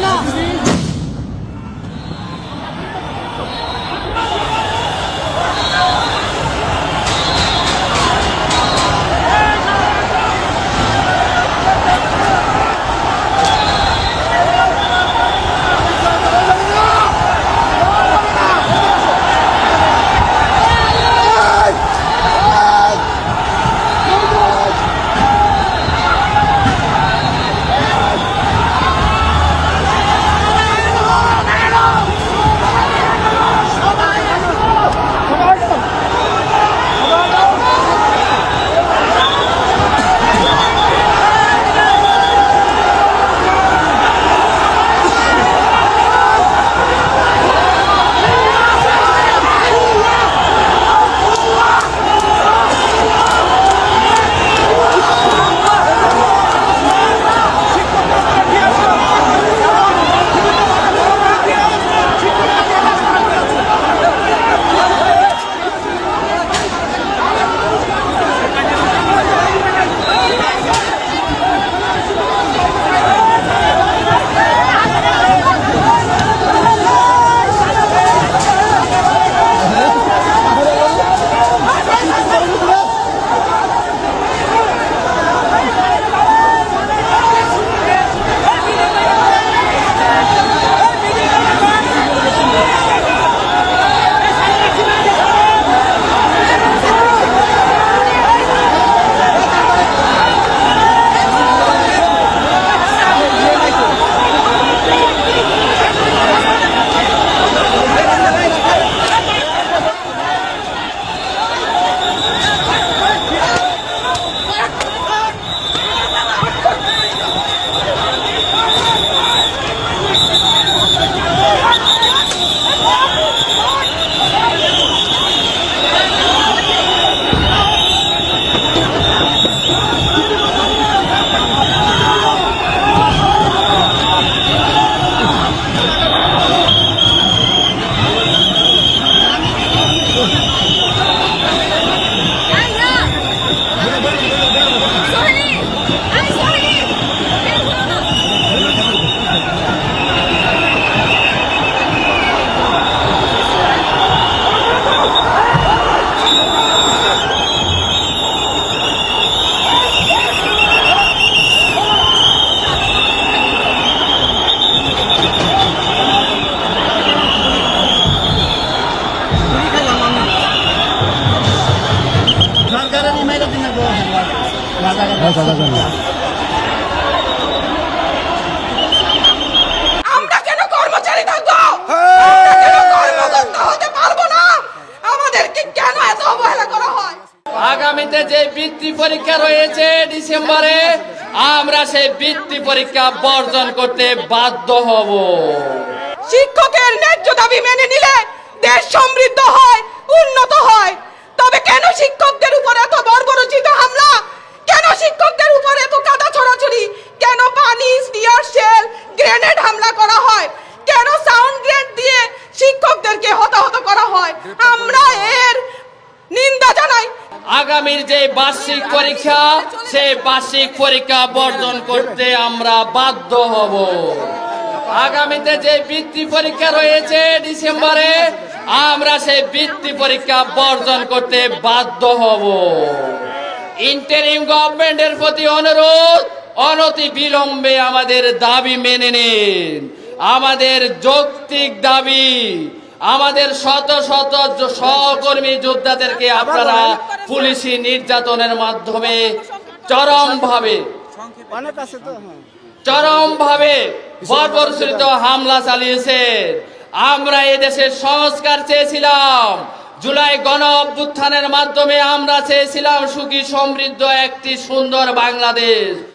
那 আমরা কেন কর্মচারী থাকব? আমরা কেন কর্মকর্তা হতে পারব না? আমাদেরকে কেন এত অবহেলা করা হয়? আগামীতে যে বৃত্তি পরীক্ষা রয়েছে ডিসেম্বরে আমরা সেই বৃত্তি পরীক্ষা বর্জন করতে বাধ্য হব। শিক্ষকের ন্যায্য দাবি মেনে নিলে দেশ সমৃদ্ধ হয় উন্নত হয় তবে কেন শিক্ষকদের উপর এত বর্বরচিত হামলা কেন শিক্ষকদের উপর এত কাদা ছড়াছড়ি কেন পানি স্টিয়ার শেল গ্রেনেড হামলা করা হয় কেন সাউন্ড গ্রেনেড দিয়ে শিক্ষকদেরকে হতাহত করা হয় আমরা এর নিন্দা জানাই আগামীর যে বার্ষিক পরীক্ষা, সেই বার্ষিক পরীক্ষা বর্জন করতে আমরা বাধ্য হব। আগামীতে যে বৃত্তি পরীক্ষা রয়েছে ডিসেম্বরে, আমরা সেই বৃত্তি পরীক্ষা বর্জন করতে বাধ্য হব। ইন্টারিম গভর্নমেন্টের প্রতি অনুরোধ, অনতি বিলম্বে আমাদের দাবি মেনে নিন। আমাদের যৌক্তিক দাবি আমাদের শত শত সহকর্মী যোদ্ধাদেরকে আপনারা পুলিশি নির্যাতনের মাধ্যমে চরমভাবে হ্যাঁ। চরমভাবে বর্বরচিত হামলা চালিয়েছে। আমরা এই দেশের সংস্কার চেয়েছিলাম। জুলাই গণ অভ্যুত্থানের মাধ্যমে আমরা চেয়েছিলাম সুখী সমৃদ্ধ একটি সুন্দর বাংলাদেশ।